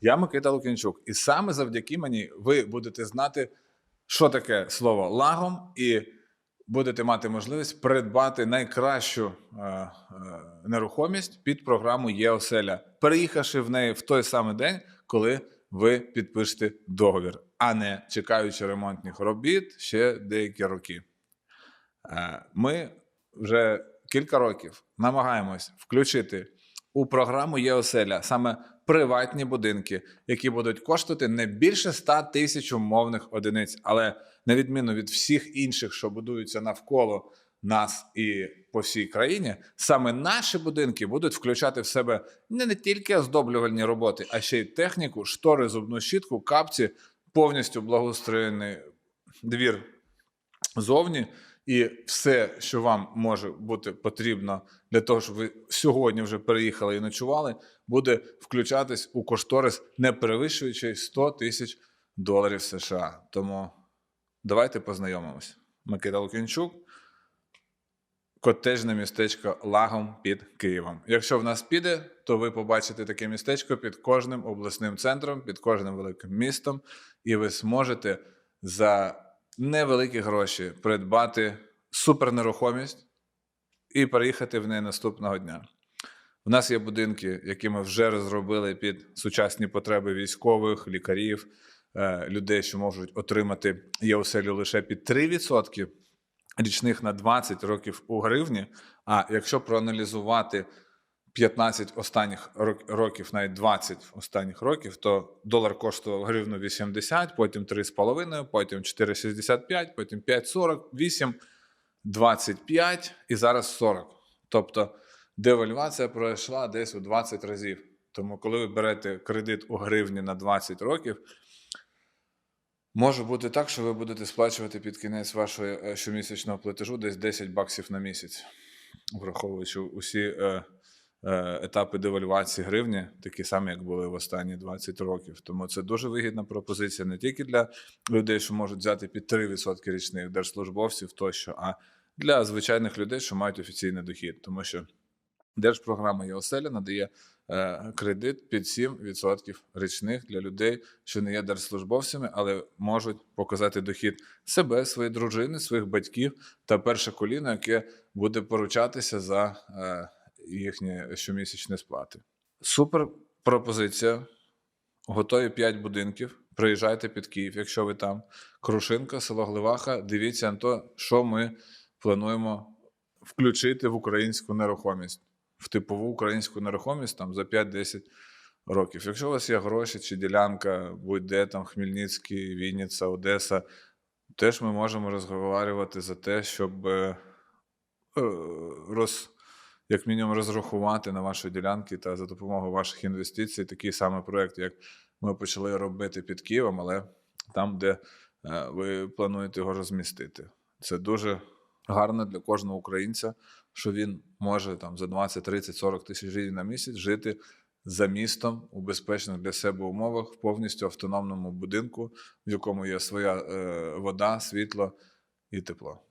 Я Микита Лукінчук, і саме завдяки мені ви будете знати, що таке слово лагом, і будете мати можливість придбати найкращу е, е, нерухомість під програму ЄОселя, переїхавши в неї в той самий день, коли ви підпишете договір, а не чекаючи ремонтних робіт ще деякі роки. Е, Ми вже кілька років намагаємось включити у програму ЄОселя саме приватні будинки, які будуть коштувати не більше 100 тисяч умовних одиниць, але на відміну від всіх інших, що будуються навколо нас і по всій країні, саме наші будинки будуть включати в себе не, не тільки оздоблювальні роботи, а ще й техніку, штори, зубну щітку, капці, повністю благоустроєний двір зовні. І все, що вам може бути потрібно для того, щоб ви сьогодні вже переїхали і ночували, буде включатись у кошторис, не перевищуючи 100 тисяч доларів США. Тому давайте познайомимось. Микита Лукінчук, котежне містечко Лагом під Києвом. Якщо в нас піде, то ви побачите таке містечко під кожним обласним центром, під кожним великим містом, і ви зможете за невеликі гроші придбати супернерухомість і переїхати в неї наступного дня. У нас є будинки, які ми вже розробили під сучасні потреби військових, лікарів, е, людей, що можуть отримати ЄОСЕЛю лише під 3% річних на 20 років у гривні. А якщо проаналізувати 15 останніх років, навіть 20 останніх років, то долар коштував гривну 80, потім 3,5, потім 4,65, потім 5,40, 8, 25 і зараз 40. Тобто девальвація пройшла десь у 20 разів. Тому, коли ви берете кредит у гривні на 20 років, може бути так, що ви будете сплачувати під кінець вашого е, щомісячного платежу десь 10 баксів на місяць, враховуючи усі е, етапи девальвації гривні, такі самі, як були в останні 20 років. Тому це дуже вигідна пропозиція не тільки для людей, що можуть взяти під 3% річних держслужбовців тощо, а для звичайних людей, що мають офіційний дохід. Тому що держпрограма ЄОСЕЛЯ надає е, кредит під 7% річних для людей, що не є держслужбовцями, але можуть показати дохід себе, своєї дружини, своїх батьків та перше коліно, яке буде поручатися за е, їхні щомісячні сплати. Супер пропозиція. Готові 5 будинків. Приїжджайте під Київ, якщо ви там. Крушинка, село Гливаха. Дивіться на те, що ми плануємо включити в українську нерухомість, в типову українську нерухомість там за 5-10 років. Якщо у вас є гроші чи ділянка, будь-де там Хмельницький, Вінниця, Одеса, теж ми можемо розговорювати за те, щоб е, е, роз, як мінімум розрахувати на ваші ділянки та за допомогою ваших інвестицій такий самий проєкт, як ми почали робити під Києвом, але там, де е, ви плануєте його розмістити. Це дуже гарно для кожного українця, що він може там за 20, 30, 40 тисяч гривень на місяць жити за містом у безпечних для себе умовах в повністю автономному будинку, в якому є своя е, вода, світло і тепло.